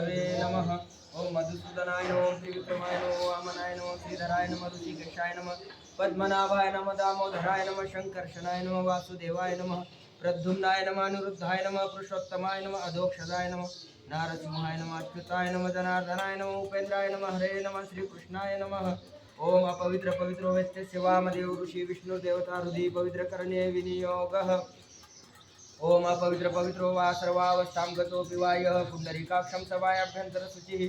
विष्णवे नमः। ओम मधुसूदनाय नमः ओम त्रिविक्रमाय नमः वामनाय नमः, श्रीधराय नमः, ऋषिकेशाय नमः, पद्मनाभाय नमः, दामोदराय नमः शङ्कर्षणाय नमः, वासुदेवाय नमः, प्रद्युम्नाय नमः, अनिरुद्धाय नमः, पुरुषोत्तमाय नमः, अधोक्षदाय नमः, नारसिंहाय नमः, अच्युताय नमः, जनार्दनाय नमः, उपेन्द्राय नमः, हरे नमः, श्रीकृष्णाय नमः। ओम अपवित्र पवित्रो वेत्यस्य वामदेव ऋषि विष्णुदेवता हृदि पवित्रकरणे विनियोगः। ओम अपवित्र पवित्रो वा सर्वावस्थां गतोऽपि वा यः पुण्डरीकाक्षं सभायाभ्यन्तरशुचिः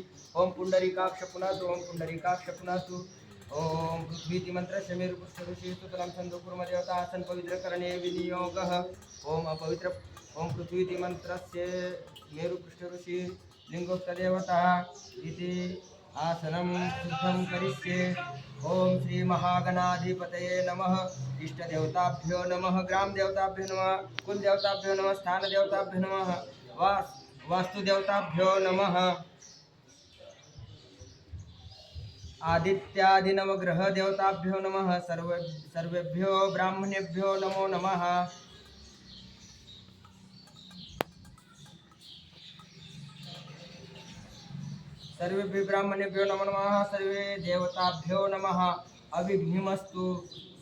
ॐ पुण्डरीकाक्ष पुनस्तु ॐ पुण्डरीकाक्ष पुनस्तु ॐ पृथ्वीति मन्त्रस्य मेरुपुष्ठऋषि सुतलं छन्दोकुर्मदेवता आसन् पवित्रकरणे विनियोगः। ॐ अपवित्र ॐ पृथ्वीति मन्त्रस्य मेरुपृष्ठऋषि। लिङ्गोक्तदेवता इति आसनं शुद्धं करिष्ये। ॐ श्रीमहागणाधिपतये नमः। इष्टदेवताभ्यो नमः, ग्रामदेवताभ्यो नमः, कुलदेवताभ्यो नमः, स्थानदेवताभ्यो नमः, वास्, वास्तुदेवताभ्यो नमः। आदित्यादिनवग्रहदेवताभ्यो नमः, सर्व, सर्वेभ्यो ब्राह्मणेभ्यो नमो नमः। सर्वे ब्राह्मणेभ्यो नमो नमः सर्वे देवताभ्यो नमः। अविघ्निमस्तु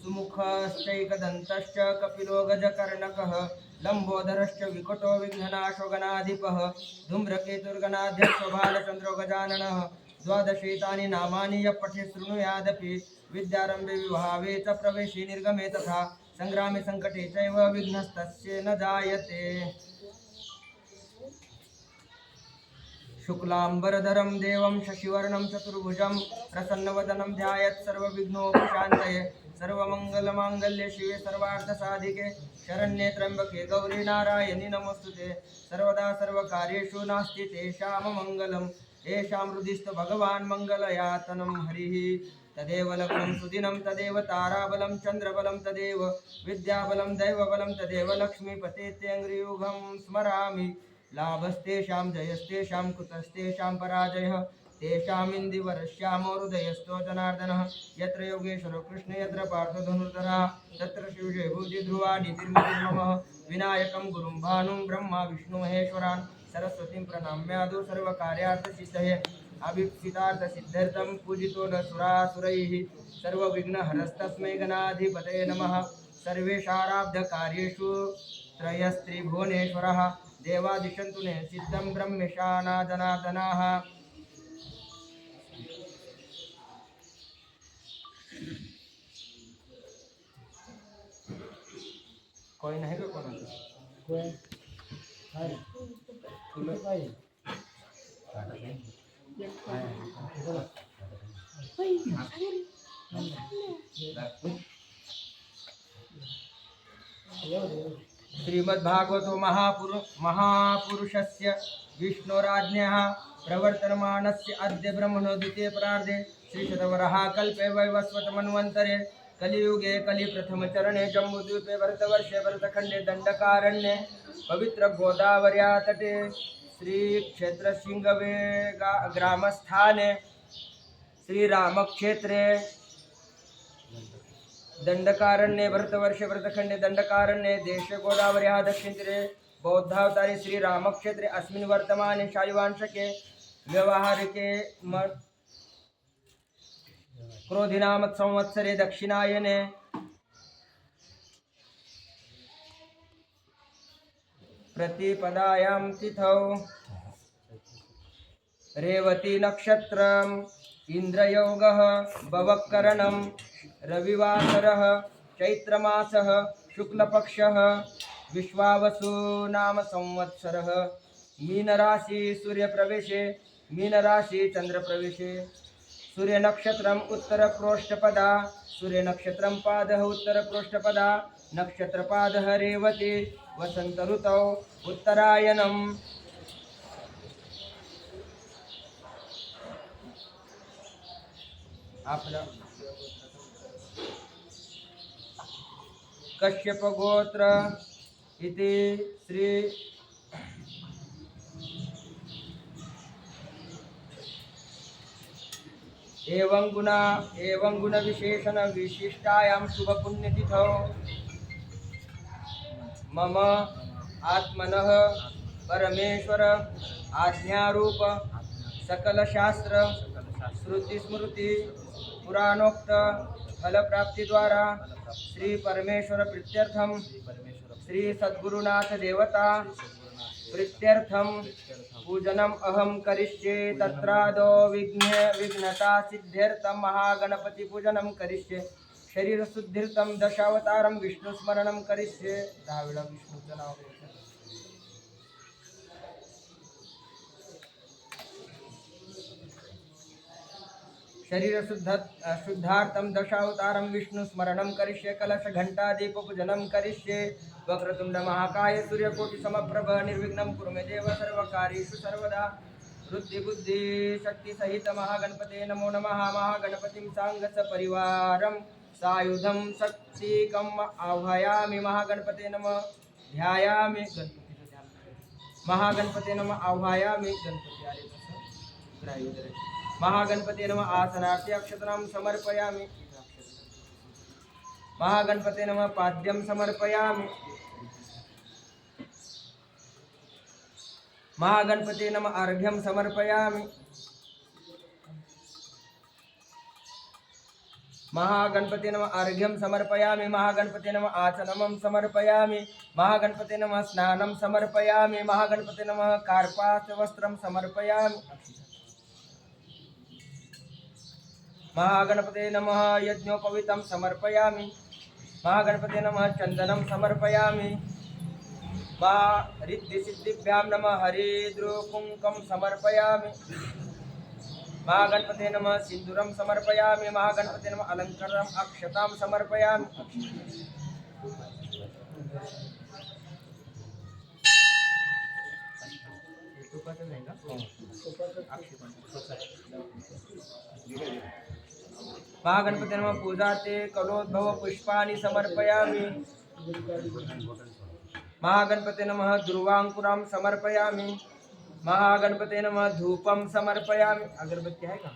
सुमुखश्चैकदन्तश्च कपिलो गजकर्णकः लम्बोदरश्च विकटो विघ्ननाशो गणाधिपः धूम्रकेतुर्गणाध्यक्षो बालचन्द्रो गजाननः द्वादशेतानि नामानि यः पठे शृणुयादपि विद्यारम्भे विभावे च प्रवेशे निर्गमे तथा सङ्ग्रामे सङ्कटे चैव विघ्नस्तस्य न जायते। शुक्लाम्बरधरं देवं शशिवर्णं चतुर्भुजं प्रसन्नवदनं ध्यायत् सर्वविघ्नोपशान्तये सर्वमङ्गलमाङ्गल्ये शिवे सर्वार्थसाधिके शरण्ये त्र्यम्बके गौरी नारायणि ते सर्वदा सर्वकार्येषु नास्ति तेषामङ्गलम् येषां हृदिस्थो भगवान् मङ्गलयातनं। हरिः। तदेव लग्नं सुदिनं तदेव ताराबलं चन्द्रबलं तदेव विद्याबलं दैवबलं तदेव लक्ष्मीपतेत्यङ्ग्रियुगं स्मरामि। लाभस्तेषां जयस्तेषां कुतस्तेषां पराजयः तेषामिन्दिवरश्यामो हृदयस्थो जनार्दनः, यत्र योगेश्वरो कृष्ण, यत्र पार्थो धनुर्धरः तत्र शिवजय भुजिध्रुवा नीतिर्मः विनायकं गुरुं भानुं ब्रह्मा विष्णुमहेश्वरान्, सरस्वतीं प्रणम्यादो सर्वकार्यार्थसिद्धये अभीप्सितार्थसिद्ध्यर्थं पूजितो न सुरासुरैः सर्वविघ्नहरस्तस्मै गणाधिपतये नमः। सर्वेषाराब्धकार्येषु त्रयस्त्रिभुवनेश्वरः देवादिशन्तु ने सिद्धं ब्रह्मेशाना जनार्दनाः कोई नाही। का कोणाचं तुला श्रीमद्भागवतो महापुर, महापुरुषस्य विष्णोराज्ञः प्रवर्तमानस्य अद्य ब्रह्मणो द्वितीये प्रार्धे श्रीशतवरः कल्पे वैवस्वतमन्वन्तरे कलियुगे कलिप्रथमचरणे जम्बूद्वीपे भरतवर्षे भरतखण्डे दण्डकारण्ये पवित्रगोदावर्या तटे श्रीक्षेत्रशृङ्गवे गा, ग्रामस्थाने श्रीरामक्षेत्रे दंडकारण्ये भरतवर्षे भरतखंडे दंडकारण्ये देशे गोदावर्याः दक्षिणतीरे बौद्धावतारे श्रीरामक्षेत्रे अस्मिन् वर्तमाने शायुवांशके व्यवहारिके म क्रोधिनामक संवत्सरे दक्षिणायने प्रतिपदायां तिथौ रेवती नक्षत्रम् इन्द्रयोगः भवकरणं रविवासरः चैत्रमासः शुक्लपक्षः विश्वावसु नाम संवत्सरः। मीनराशि सूर्यप्रवेशे मीनराशि चन्द्रप्रवेशे सूर्यनक्षत्रम् उत्तरप्रोष्ठपदा सूर्यनक्षत्रं पादः उत्तरप्रोष्ठपदा नक्षत्रपादः रेवती वसन्तऋतौ उत्तरायणम्। आपलं. कश्यपगोत्र इति श्री एवं गुणा एवं गुणविशेषण विशिष्टायां शुभपुण्यतिथौ। मम आत्मनः परमेश्वर आज्ञारूप सकलशास्त्र श्रुति स्मृति, पुराणोक्त फल प्राप्ति द्वारा श्री परमेश्वर प्रीत्यर्थम श्री सद्गुरुनाथ देवता प्रीत्यर्थम पूजनम अहम करिष्ये तत्रादो विघ्न विघ्नता सिद्ध्यर्थम महागणपति पूजनम करिष्ये शरीर शुद्धिर्थम दशावतारम विष्णु स्मरणम करिष्ये। दहा वेळा विष्णूचं नाव घ्यायचं. शरीर शुद्ध शुद्धार्थम दशावतारम विष्णु स्मरणम करिष्ये कलश घंटा दीप पूजनम करिष्ये वक्रतुंड महाकाय सूर्यकोटि समप्रभ निर्विघ्नं कुरु मे देव सर्वकार्येषु सर्वदा वृद्धि बुद्धि शक्ति सहित महागणपते नमो नमः महागणपतिं सांगस परिवारं सायुधं शक्तिकम् आह्वयामि महागणपते नमः, ध्यायामि गणपतीचं ध्यान करायचं. महागणपते नमः, आह्वयामि गणपती आले तसं ग्राह्य धरायचं. महागणपते नम आसनार्थी अक्षतनां समर्पयामि। महागणपते नम पाद्यं समर्पयामि। महागणपते नम अर्घ्यं समर्पयामि। महागणपते नम अर्घ्यं समर्पयामि। महागणपते नम आचनमं समर्पयामि। महागणपते नमः स्नानं समर्पयामि। महागणपते नमः कार्पासवस्त्रं समर्पयामि। महागणपते नमः यज्ञोपवीतं समर्पयामि। महागणपते नमः चन्दनं समर्पयामि। मा रिद्धिसिद्धिभ्यां नमः समर्पयामि। महागणपते नमः सिन्दूरं समर्पयामि। महागणपते नमः अलङ्कारम् अक्षतां समर्पयामि। महागणपते नमः पूजाते कलोद्भव पुष्पाणि समर्पयामि। महागणपते नमः ध्रुवाङ्कुरां समर्पयामि। महागणपते नम धूपं समर्पयामि। अगरबत्ती आहे का?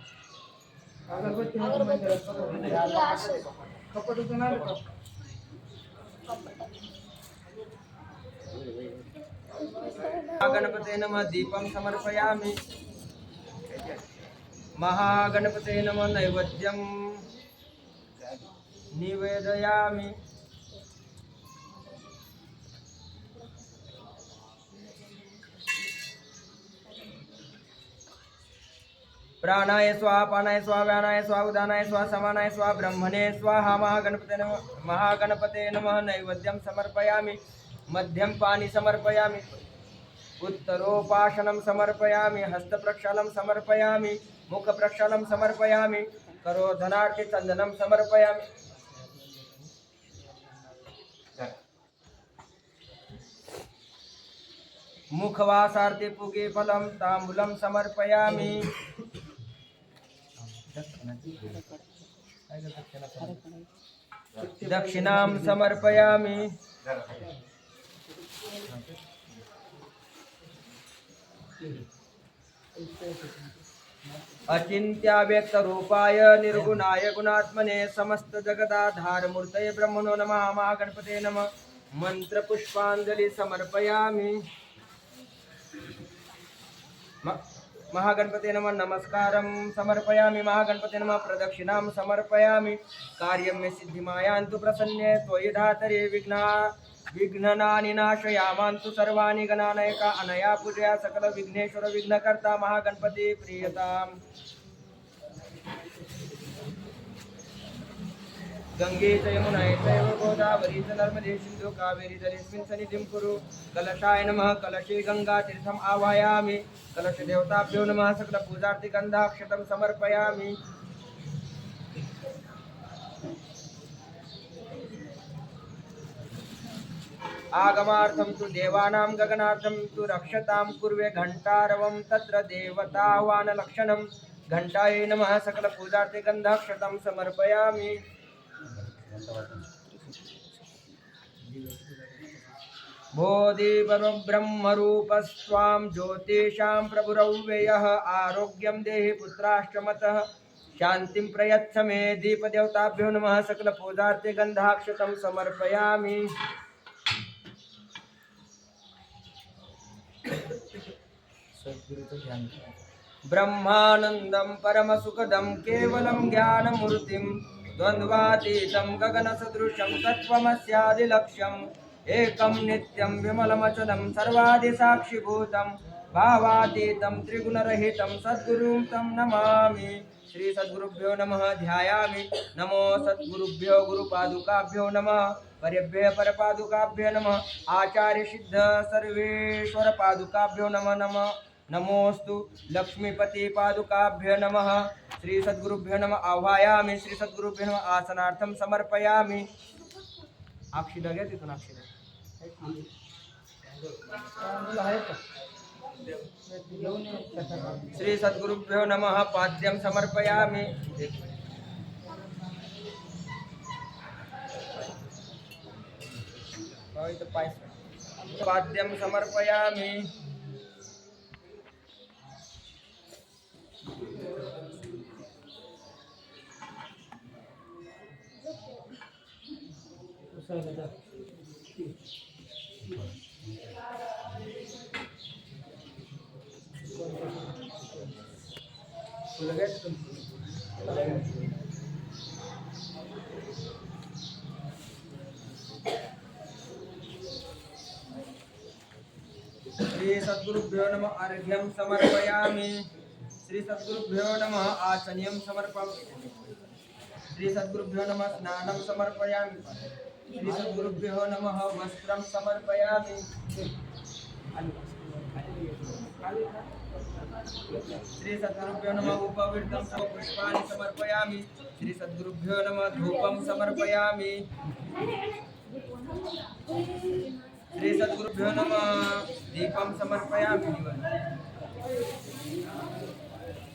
महागणपते नमः दीपं समर्पयामि। महागणपते नम नैवेद्यं। निवेदयामि। प्राणाय स्वाहा पानाय स्वाहा व्यानाय स्वाहा, उदानाय स्वाहा, समानाय स्वाहा, ब्रह्मणे स्वाहा, महागणपते नमः महागणपते नमः नैवेद्यं समर्पयामि। मध्यं पानि समर्पयामि। उत्तरोपाशनं समर्पयामि। हस्तप्रक्षालं समर्पयामि। मुखप्रक्षालं समर्पयामि। करोधनार्थे चन्दनं समर्पयामि। मुखवासार्थे पुगे फलं ताम्बूलं समर्पयामि। दक्षिणां समर्पयामि। अचिन्त्याव्यक्तरूपाय निर्गुणाय गुणात्मने समस्त जगदाधारमूर्तये ब्रह्मणो नमः महागणपते नमः. मन्त्रपुष्पाञ्जलि समर्पयामि. म- महागणपते नम, नमस्कार। समर्पयामि महागणपते नम, प्रदक्षिणा समर्पयामि। कार्य मे सिद्धिमायान्तु प्रसन्ने त्वयि धातरे विघ्ना, विघ्ननानि नाशयामान्तु सर्वाणि गणानयका, अनया पूजया सकल विघ्नेश्वर विघ्नकर्ता महागणपति प्रियताम्। गंगे च यमुनाय चैव गोदावरी च नर्मदे सिन्धु कावेरी जलेऽस्मिन् सन्निधिं कुरु कलशाय नमः कलशे गङ्गातीर्थम् आवाहयामि कलशदेवताभ्यो नमः सकलपूजार्थिगन्धाक्षतं समर्पयामि आगमार्थं तु देवानां गगनार्थं तु रक्षतां कुर्वे घण्टारवं तत्र देवताह्वानलक्षणं घण्टायै नमः सकलपूजार्थे गन्धाक्षतं समर्पयामि बोधिपरब्रह्मरूपस्त्वां ज्योतिषां प्रभुरव्ययः आरोग्यं देहि पुत्राश्रमतः शान्तिं प्रयच्छ मे दीपदेवताभ्यो नमः। सकलपूजार्थे गन्धाक्षतं समर्पयामि। ब्रह्मानन्दं परमसुखदं केवलं ज्ञानमूर्तिं द्वन्द्वातीतं गगनसदृशं तत्त्वमस्यादिलक्ष्यम्। एकं नित्यं विमलमचलं सर्वादिसाक्षिभूतं। भावातीतं त्रिगुणरहितं सद्गुरुं तं नमामि। श्री सद्गुरुभ्यो नमः, ध्यायामि। नमो सद्गुरुभ्यो गुरुपादुकाभ्यो नमः। परेभ्य परपादुकाभ्यो नमः। आचार्य सिद्ध सर्वेश्वर पादुकाभ्यो नमः नमः। नमोस्तु लक्ष्मीपति पादुकाभ्यो नम। श्री सद्गुरुभ्यो नम। आह्वायामि श्री सद्गुरुभ्यो नमः। आसनार्थं समर्पयामि। अक्षिदा घ्या तिथून अक्षिदा श्री सद्गुरुभ्यो नम। पाद्यं समर्पयामि। भाऊ, इथं पाय सोड. पाद्यं समर्पयामि। श्री सद्गुरुभ्यो नम अर्घ्यं समर्पयामि। श्री सद्गुरुभ्यो नम आचन्यं समर्पयामि। श्री सद्गुरुभ्यो नम, स्नानं समर्पयामि। श्री सद्गुरुभ्यो नमः श्री सद्गुरुभ्यो धूपं समर्पयामि। श्री सद्गुरुभ्यो नमः, दीपं समर्पयामि।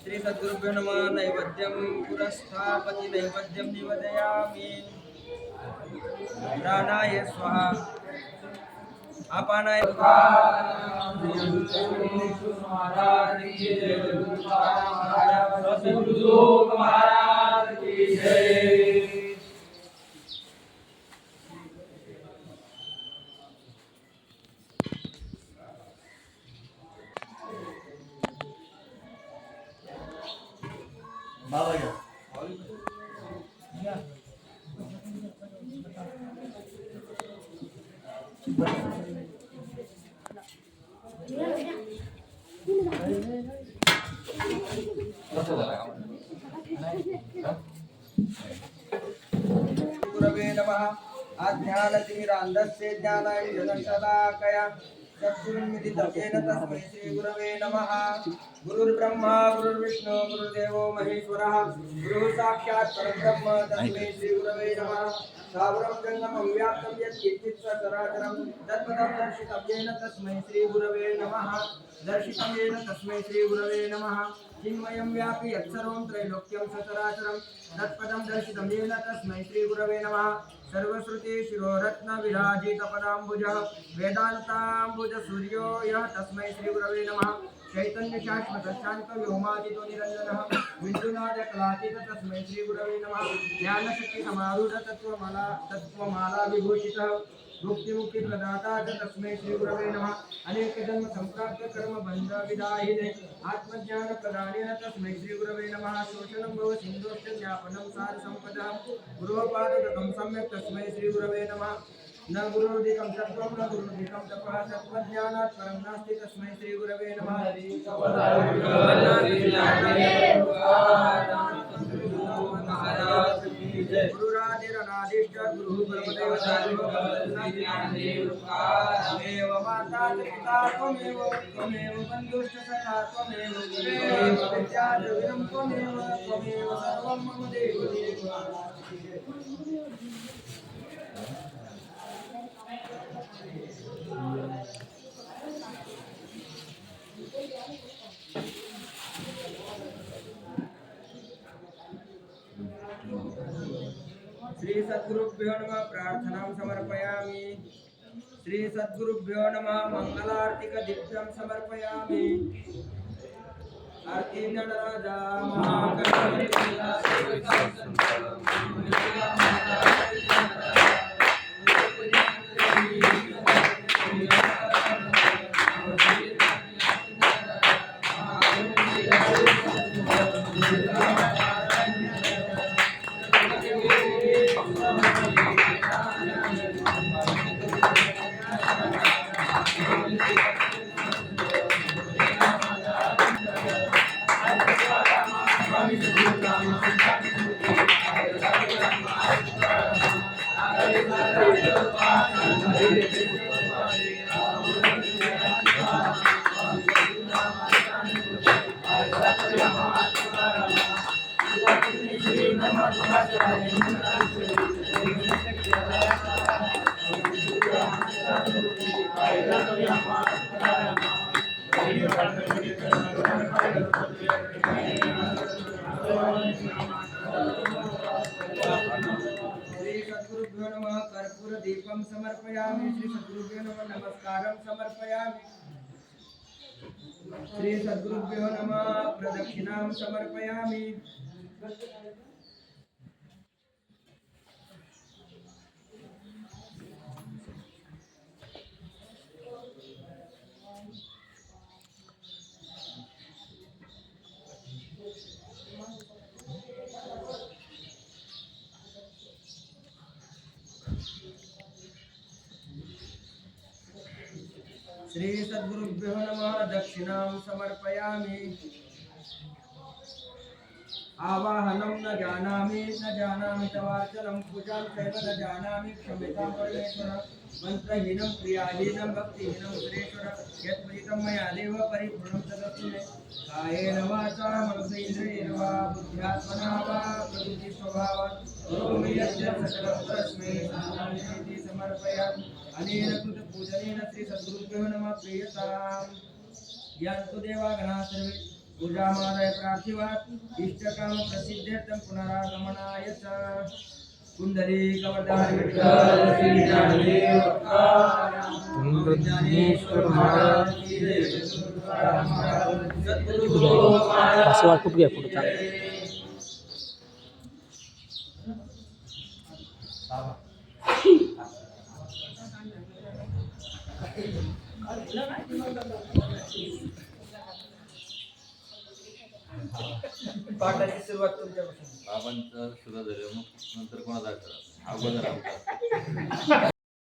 श्री सद्गुरुभ्यो नमः, नैवेद्यं पुरस्थापति, नैवेद्यं निवेदयामि। प्राणाय स्वाहा। अपानाय गुरवे नमः आध्यानतिमिरान्धस्य ज्ञानाञ्जनशलाकया चक्षुर्मिलितकेन तस्मै श्रीगुरवे नमः। गुरुर्ब्रह्मा गुरुर्विष्णु गुरुर्देवो महेश्वरः गुरुः साक्षात् परब्रह्म तस्मै श्रीगुरवे नमः. सावरं जङ्गमं व्याप्तं यत्किञ्चित् सचराचरं तत्पदं दर्शितं येन तस्मै श्रीगुरवे नमः. दर्शितं येन तस्मै श्रीगुरवे नमः. चिन्मयं व्यापि यत्सर्वं त्रैलोक्यं सचराचरं तत्पदं दर्शितं येन तस्मै श्रीगुरवे नमः. सर्वश्रुति शिरोरत्नविराजितपदाम्बुजः. वेदान्ताम्बुजसूर्यो यः तस्मै श्रीगुरवे नमः. चैतन्यशाश्वतशान्तव्योमादितो निरञ्जनः बिन्दुनादकलातीत तस्मै श्रीगुरवे नमः। ज्ञानशक्तिसमारूढतत्त्वमाला तत्त्वमालाविभूषितः मुक्तिमुक्तिप्रदाता च तस्मै श्रीगुरवे नमः। अनेकजन्म सम्प्राप्त कर्म बन्ध विदाहिने। आत्मज्ञानप्रदानेन तस्मै श्रीगुरवे नमः। शोषणं भव सिन्धोश्च ज्ञापनं सारसम्पदः। गुरोपादकं सम्यक् तस्मै श्रीगुरवे नमः। न गुरुर्दिकं तत्त्वं न गुरुर्दिकं तपः तत्त्वज्ञानात् परं नास्ति तस्मै श्रीगुरवे नमः। गुरुरादिरनादिश्च गुरुः त्वमेव माता पिता त्वमेव त्वमेव बन्धुश्च सखा त्वमेव त्वमेव त्वमेव त्वमेव सर्वं मम देव देव श्री सद्गुरुभ्यो नमः प्रार्थनां समर्पयामि। श्री सद्गुरुभ्यो नमः मंगलार्तिक दीप्तं समर्पयामि। आरती नटराजा श्री नमस्कारं समर्पयामि। श्री सद्गुरुभ्यो नमः। प्रदक्षिणां समर्पयामि। श्री सद्गुरुभ्यो नमः, दक्षिणां समर्पयामि। आवाहनं न जानामि न जानामि तवार्चनं पूजां चैव न जानामि, क्षम्यतां परमेश्वर, मन्त्रहीनं, क्रियाहीनं, भक्तिहीनं, सुरेश्वर यत्पठितं मया देव परिपूर्णं तदस्तु मे कायेन वाचा मनसेन्द्रियेण वा, बुद्ध्यात्मना वा प्रकृतिस्वभावात् सकलं तस्मै समर्पयामि। अनेन कृतपूजनेन श्रीसद्गुरुभ्यो नमः. प्रीयताम्. यन्तु देवागणाः सर्वे. पूजामादाय प्रार्थिवात्. इष्टकाम प्रसिद्ध्यर्थं पुनरागमनाय च. कुण्डली कवरदार. विठ्ठल श्री ज्ञानदेव ज्ञानेश्वर महाराज की जय सद्गुरु महाराज असं पाठाची सुरुवात तुमच्यापासून. बाबांचं सुरू झालं मग नंतर कोणाचा अगोदर आमचा.